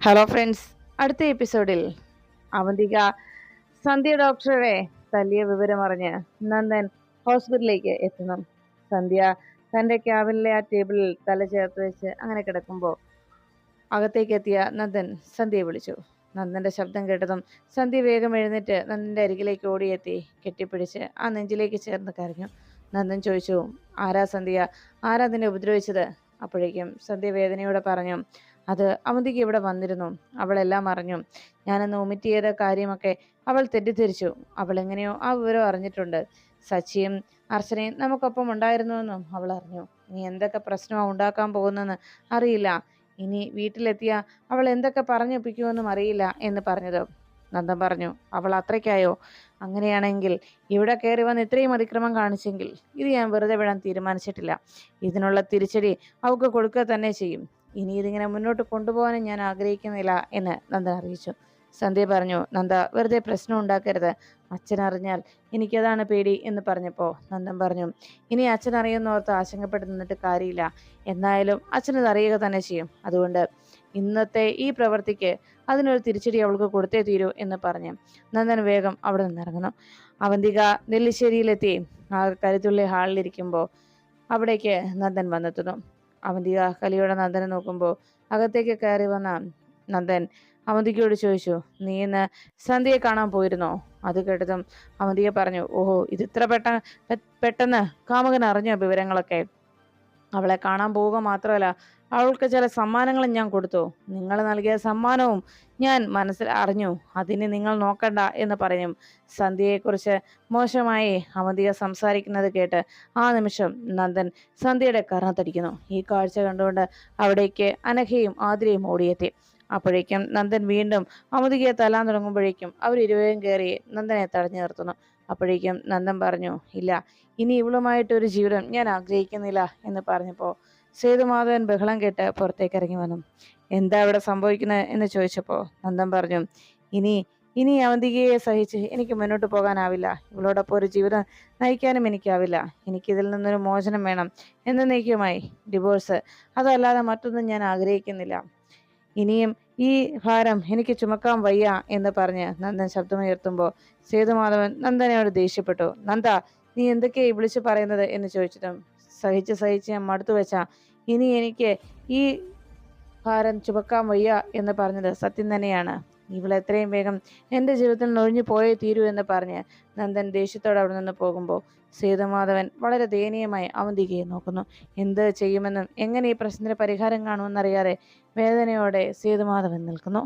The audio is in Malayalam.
ഹലോ ഫ്രണ്ട്സ് അടുത്ത എപ്പിസോഡിൽ അവന്തിക സന്ധ്യ ഡോക്ടറെ തല്ലിയ വിവരം അറിഞ്ഞ് നന്ദൻ ഹോസ്പിറ്റലിലേക്ക് എത്തുന്നു സന്ധ്യ തന്റെ ക്യാബിനിലെ ആ ടേബിളിൽ തല ചേർത്ത് വെച്ച് അങ്ങനെ കിടക്കുമ്പോൾ അകത്തേക്ക് എത്തിയ നന്ദൻ സന്ധ്യയെ വിളിച്ചു. നന്ദന്റെ ശബ്ദം കേട്ടതും സന്ധ്യ വേഗം എഴുന്നേറ്റ് നന്ദന്റെ അരികിലേക്ക് ഓടിയെത്തി. കെട്ടിപ്പിടിച്ച് ആ നെഞ്ചിലേക്ക് ചേർന്ന് കരഞ്ഞു. നന്ദൻ ചോദിച്ചു ആരാ സന്ധ്യ? ആരാ നിന്നെ ഉപദ്രവിച്ചത്? അപ്പോഴേക്കും സന്ധ്യ വേദനയോടെ പറഞ്ഞു അത് അവന്തിക്ക് ഇവിടെ വന്നിരുന്നു. അവളെല്ലാം അറിഞ്ഞു. ഞാനന്ന് ഒമിറ്റ് ചെയ്ത കാര്യമൊക്കെ അവൾ തെറ്റിദ്ധരിച്ചു. അവൾ എങ്ങനെയോ ആ വിവരം അറിഞ്ഞിട്ടുണ്ട്. സച്ചിയും അർച്ചനയും നമുക്കൊപ്പം ഉണ്ടായിരുന്നുവെന്നും അവൾ അറിഞ്ഞു. ഇനി എന്തൊക്കെ പ്രശ്നമാണ് ഉണ്ടാക്കാൻ പോകുന്നെന്ന് അറിയില്ല. ഇനി വീട്ടിലെത്തിയ അവൾ എന്തൊക്കെ പറഞ്ഞൊപ്പിക്കുമെന്നും അറിയില്ല എന്ന് പറഞ്ഞത്. നന്ദൻ പറഞ്ഞു അവൾ അത്രയ്ക്കായോ? അങ്ങനെയാണെങ്കിൽ ഇവിടെ കയറി വന്ന് ഇത്രയും അതിക്രമം കാണിച്ചെങ്കിൽ ഇത് ഞാൻ വെറുതെ വിടാൻ തീരുമാനിച്ചിട്ടില്ല. ഇതിനുള്ള തിരിച്ചടി അവൾക്ക് കൊടുക്കുക തന്നെ ചെയ്യും. ഇനി ഇതിങ്ങനെ മുന്നോട്ട് കൊണ്ടുപോകാനും ഞാൻ ആഗ്രഹിക്കുന്നില്ല എന്ന് നന്ദ അറിയിച്ചു. സന്ധ്യ പറഞ്ഞു നന്ദ വെറുതെ പ്രശ്നം ഉണ്ടാക്കരുത്. അച്ഛൻ അറിഞ്ഞാൽ എനിക്കതാണ് പേടി എന്ന് പറഞ്ഞപ്പോൾ നന്ദൻ പറഞ്ഞു ഇനി അച്ഛൻ അറിയുന്നോർത്ത് ആശങ്കപ്പെട്ട് നിന്നിട്ട് കാര്യമില്ല. എന്നായാലും അച്ഛനത് അറിയുക തന്നെ ചെയ്യും. അതുകൊണ്ട് ഇന്നത്തെ ഈ പ്രവൃത്തിക്ക് അതിനൊരു തിരിച്ചടി അവൾക്ക് കൊടുത്തേ തീരൂ എന്ന് പറഞ്ഞു. നന്ദൻ വേഗം അവിടെ നിന്നിറങ്ങുന്നു അവന്തിക നെല്ലിശ്ശേരിയിലെത്തി. ആ കരുത്തുള്ളി ഹാളിലിരിക്കുമ്പോൾ അവിടേക്ക് നന്ദൻ വന്നെത്തുന്നു. അവന്തിക കലിയുടെ നന്ദനെ നോക്കുമ്പോൾ അകത്തേക്ക് കയറി വന്ന നന്ദൻ അവന്തികയോട് ചോദിച്ചു നീ ഇന്ന് സന്ധ്യയെ കാണാൻ പോയിരുന്നോ? അത് കേട്ടതും അവന്തിക പറഞ്ഞു ഓഹോ ഇത് ഇത്ര പെട്ട പെട്ടെന്ന് കാമുകൻ അറിഞ്ഞോ വിവരങ്ങളൊക്കെ? അവളെ കാണാൻ പോവുക മാത്രമല്ല അവൾക്ക് ചില സമ്മാനങ്ങളും ഞാൻ കൊടുത്തു. നിങ്ങൾ നൽകിയ സമ്മാനവും ഞാൻ മനസ്സിൽ അറിഞ്ഞു. അതിന് നിങ്ങൾ നോക്കണ്ട എന്ന് പറഞ്ഞു. സന്ധ്യയെക്കുറിച്ച് മോശമായി അവന്തിക സംസാരിക്കുന്നത് കേട്ട് ആ നിമിഷം നന്ദൻ സന്ധ്യയുടെ കർണത്തടിക്കുന്നു ഈ കാഴ്ച കണ്ടുകൊണ്ട് അവിടേക്ക് അനഘയും ആതിരയും ഓടിയെത്തി. അപ്പോഴേക്കും നന്ദൻ വീണ്ടും അമുതികയെ തല്ലാൻ തുടങ്ങുമ്പോഴേക്കും അവരിരുവരും കയറി നന്ദനെ തടഞ്ഞു നിർത്തുന്നു. അപ്പോഴേക്കും നന്ദൻ പറഞ്ഞു ഇല്ല ഇനി ഇവളുമായിട്ടൊരു ജീവിതം ഞാൻ ആഗ്രഹിക്കുന്നില്ല എന്ന് പറഞ്ഞപ്പോൾ സേതുമാധവൻ ബഹളം കേട്ട് പുറത്തേക്ക് ഇറങ്ങി വന്നു. എന്താ ഇവിടെ സംഭവിക്കുന്നത് എന്ന് ചോദിച്ചപ്പോൾ നന്ദൻ പറഞ്ഞു ഇനി ഇനി അവന്തികയെ സഹിച്ച് എനിക്ക് മുന്നോട്ട് പോകാനാവില്ല. ഇവളോടൊപ്പം ഒരു ജീവിതം നയിക്കാനും എനിക്കാവില്ല. എനിക്കിതിൽ നിന്നൊരു മോചനം വേണം എന്നേക്കുമായി ഡിവോഴ്സ്. അതല്ലാതെ മറ്റൊന്നും ഞാൻ ആഗ്രഹിക്കുന്നില്ല. ഇനിയും ഈ ഭാരം എനിക്ക് ചുമക്കാൻ വയ്യ എന്ന് പറഞ്ഞ് നന്ദൻ ശബ്ദമുയർത്തുമ്പോൾ സേതുമാധവൻ നന്ദനയോട് ദേഷ്യപ്പെട്ടു. നന്ദ നീ എന്തൊക്കെയാ വിളിച്ചു പറയുന്നത്? എന്ന് ചോദിച്ചതും സഹിച്ച് സഹിച്ച് ഞാൻ മടുത്തു വെച്ചാ ഇനി എനിക്ക് ഈ ഭാരം ചുമക്കാൻ വയ്യ എന്ന് പറഞ്ഞത് സത്യം തന്നെയാണ്. ഇവൾ എത്രയും വേഗം എന്റെ ജീവിതത്തിൽ നൊഴിഞ്ഞു പോയേ തീരൂ എന്ന് പറഞ്ഞ് നന്ദൻ ദേഷ്യത്തോടെ അവിടെ നിന്ന് പോകുമ്പോൾ സേതുമാധവൻ വളരെ ദയനീയമായി അവന്തികയെ നോക്കുന്നു. എന്ത് ചെയ്യുമെന്നും എങ്ങനെ ഈ പ്രശ്നത്തിന് പരിഹാരം കാണുമെന്നറിയാതെ വേദനയോടെ സേതുമാധവൻ നിൽക്കുന്നു.